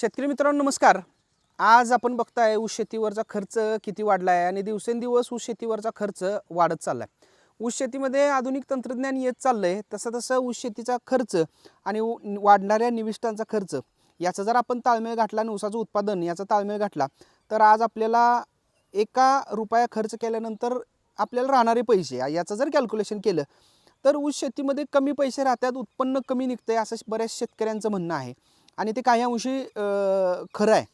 शेतकरी मित्रांनो नमस्कार. आज आपण बघताय ऊस शेतीवरचा खर्च किती वाढला आहे आणि दिवसेंदिवस ऊस शेतीवरचा खर्च वाढत चालला आहे ऊस शेतीमध्ये आधुनिक तंत्रज्ञान येत चाललं आहे तसं तसं ऊस शेतीचा खर्च आणि उ- वाढणाऱ्या निविष्ठांचा खर्च याचा जर आपण ताळमेळ घातला आणि ऊसाचं उत्पादन याचा ताळमेळ घातला तर आज आपल्याला एका रुपया खर्च केल्यानंतर आपल्याला राहणारे पैसे याचं जर कॅल्क्युलेशन केलं तर ऊस शेतीमध्ये कमी पैसे राहतात उत्पन्न कमी निघतंय असं बऱ्याच शेतकऱ्यांचं म्हणणं आहे. आणि ते काही अंशी खरं आहे.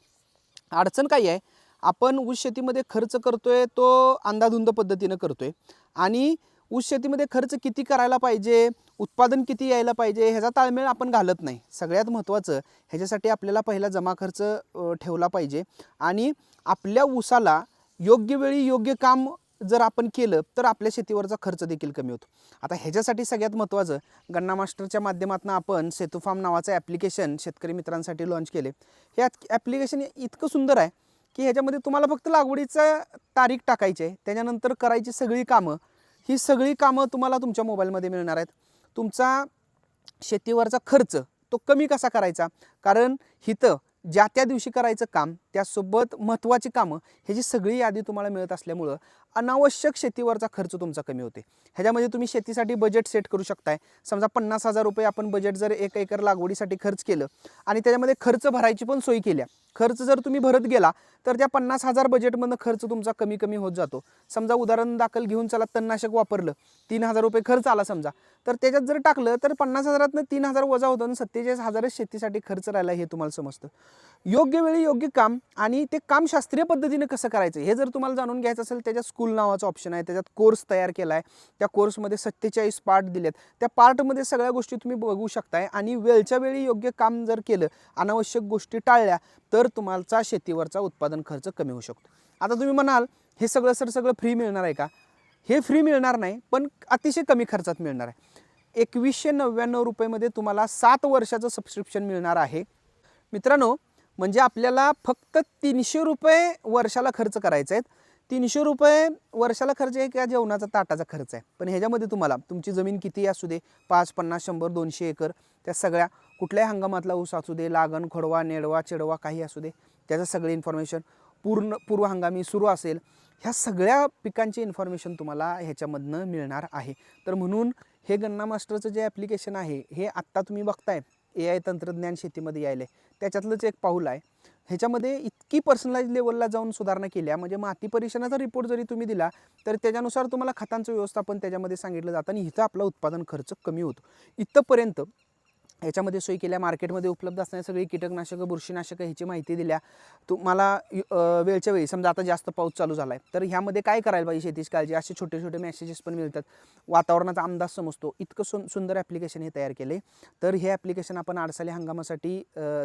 अडचण काही आहे. आपण ऊस शेतीमध्ये खर्च करतोय तो अंदाधुंद पद्धतीनं करतोय. आणि ऊस शेतीमध्ये खर्च किती करायला पाहिजे उत्पादन किती यायला पाहिजे ह्याचा ताळमेळ आपण घालत नाही. सगळ्यात महत्त्वाचं ह्याच्यासाठी आपल्याला पहिला जमा खर्च ठेवला पाहिजे. आणि आपल्या ऊसाला योग्य वेळी योग्य काम जर आपण केलं तर आपल्या शेतीवरचा खर्च देखील कमी होतो. आता ह्याच्यासाठी सगळ्यात महत्त्वाचं गन्ना मास्टरच्या माध्यमातून आपण सेतू फार्म नावाचं ॲप्लिकेशन शेतकरी मित्रांसाठी लॉन्च केले हे ॲप्लिकेशन इतकं सुंदर आहे की ह्याच्यामध्ये तुम्हाला फक्त लागवडीचं तारीख टाकायची आहे. त्याच्यानंतर करायची सगळी कामं ही सगळी कामं तुम्हाला तुमच्या मोबाईलमध्ये मिळणार आहेत. तुमचा शेतीवरचा खर्च तो कमी कसा करायचा? कारण हिथं ज्या त्या दिवशी करायचं काम त्यासोबत महत्त्वाची कामं ह्याची सगळी यादी तुम्हाला मिळत असल्यामुळं अनावश्यक शेतीवरचा खर्च तुमचा कमी होते. ह्याच्यामध्ये तुम्ही शेतीसाठी बजेट सेट करू शकताय. समजा पन्नास हजार रुपये आपण बजेट जर एक एकर लागवडीसाठी खर्च केलं आणि त्याच्यामध्ये खर्च भरायची पण सोय केल्या. खर्च जर तुम्ही भरत गेला तर त्या पन्नास हजार बजेटमधनं खर्च तुमचा कमी कमी होत जातो. समजा उदाहरण दाखल घेऊन चला तणनाशक वापरलं तीन हजार रुपये खर्च आला समजा. तर त्याच्यात जर टाकलं तर पन्नास हजारातनं तीन हजार वजा होतं आणि सत्तेचाळीस हजारच शेतीसाठी खर्च राहिला हे तुम्हाला समजतं. योग्य वेळी योग्य काम आणि ते काम शास्त्रीय पद्धतीने कसं करायचं हे जर तुम्हाला जाणून घ्यायचं असेल त्याच्या स्कूल नावाचा ऑप्शन आहे. त्याच्यात कोर्स तयार केला आहे त्या कोर्समध्ये सत्तेचाळीस पार्ट दिलेत. त्या पार्टमध्ये सगळ्या गोष्टी तुम्ही बघू शकताय. आणि वेळच्या वेळी योग्य काम जर केलं अनावश्यक गोष्टी टाळल्या तर तुम्हाला शेतीवरचा उत्पादन खर्च कमी होऊ शकतो. आता तुम्ही म्हणाल हे सगळं सर सगळं फ्री मिळणार आहे का? हे फ्री मिळणार नाही पण अतिशय कमी खर्चात मिळणार आहे. एकवीसशे नव्याण्णव रुपयेमध्ये तुम्हाला सात वर्षाचं सबस्क्रिप्शन मिळणार आहे. मित्रांनो म्हणजे आपल्याला फक्त तीनशे रुपये वर्षाला खर्च करायचे आहेत तीनशे रुपये वर्षाला खर्च आहे किंवा जेवणाचा ताटाचा खर्च आहे. पण ह्याच्यामध्ये तुम्हाला तुमची जमीन किती असू दे पाच पन्नास शंभर दोनशे एकर त्या सगळ्या कुठल्याही हंगामातला ऊस असू दे लागण खोडवा नेडवा चिडवा काही असू दे त्याचं सगळं इन्फॉर्मेशन पूर्ण पूर्व हंगामी सुरू असेल ह्या सगळ्या पिकांची इन्फॉर्मेशन तुम्हाला ह्याच्यामधनं मिळणार आहे. तर म्हणून हे गन्ना मास्टरचं जे ॲप्लिकेशन आहे हे आत्ता तुम्ही बघताय ए आय तंत्रज्ञान शेतीमध्ये यायलं आहे त्याच्यातलंच एक पाऊल आहे. ह्याच्यामध्ये इतकी पर्सनलाइज लेवलला जाऊन सुधारणा केल्या. म्हणजे माती परीक्षणाचा रिपोर्ट जरी तुम्ही दिला तर त्याच्यानुसार तुम्हाला खतांचं व्यवस्थापन त्याच्यामध्ये सांगितलं जातं आणि इथं आपला उत्पादन खर्च कमी होतो. इथंपर्यंत याच्यामध्ये सोयी केल्या मार्केटमध्ये उपलब्ध असणारी सगळी कीटकनाशकं बुरशीनाशकं ह्याची माहिती दिल्या. तुम्हाला वेळच्या वेळी समजा आता जास्त पाऊस चालू झाला आहे तर ह्यामध्ये काय करायला पाहिजे शेतीची काळजी? असे छोटे छोटे मेसेजेस पण मिळतात. वातावरणाचा अंदाज समजतो. इतकं सु सुंदर ॲप्लिकेशन हे तयार केले. तर हे ॲप्लिकेशन आपण आडसाली हंगामासाठी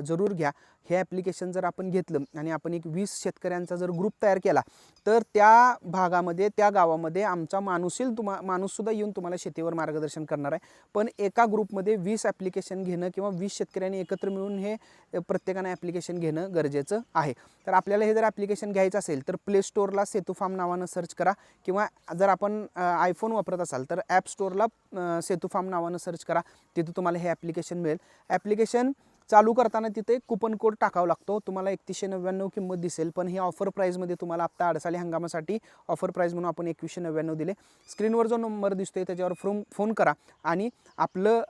जरूर घ्या. हे ॲप्लिकेशन जर आपण घेतलं आणि आपण एक वीस शेतकऱ्यांचा जर ग्रुप तयार केला तर त्या भागामध्ये त्या गावामध्ये आमचा माणूसील तुम्हा माणूससुद्धा येऊन तुम्हाला शेतीवर मार्गदर्शन करणार आहे. पण एका ग्रुपमध्ये वीस ॲप्लिकेशन घेणं किंवा वीस शेतकऱ्यांनी एकत्र मिळून हे प्रत्येकानं ॲप्लिकेशन घेणं गरजेचं आहे. तर आपल्याला हे जर ॲप्लिकेशन घ्यायचं असेल तर प्ले स्टोअरला सेतू फार्म नावानं सर्च करा किंवा जर आपण आयफोन वापरत असाल तर ॲप स्टोअरला सेतू फार्म नावानं सर्च करा. तिथं तुम्हाला हे ॲप्लिकेशन मिळेल. ॲप्लिकेशन चालू करताना तिथे कुपन कोड टाकावा लागतो. तुम्हाला एकतीसशे नव्याण्णव किंमत दिसेल पण ही ऑफर प्राईजमध्ये तुम्हाला आत्ता अडसाली हंगामासाठी ऑफर प्राईज म्हणून आपण एकवीसशे नव्याण्णव दिले. स्क्रीनवर जो नंबर दिसतोय त्याच्यावर फ्रोम फोन करा आणि आपलं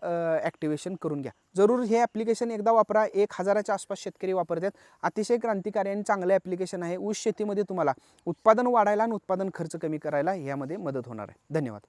ॲक्टिवेशन करून घ्या. जरूर हे ॲप्लिकेशन एकदा वापरा. एक हजाराच्या आसपास शेतकरी वापरतात. अतिशय क्रांतिकारी आणि चांगलं ॲप्लिकेशन आहे. ऊस शेतीमध्ये तुम्हाला उत्पादन वाढायला आणि उत्पादन खर्च कमी करायला यामध्ये मदत होणार आहे. धन्यवाद.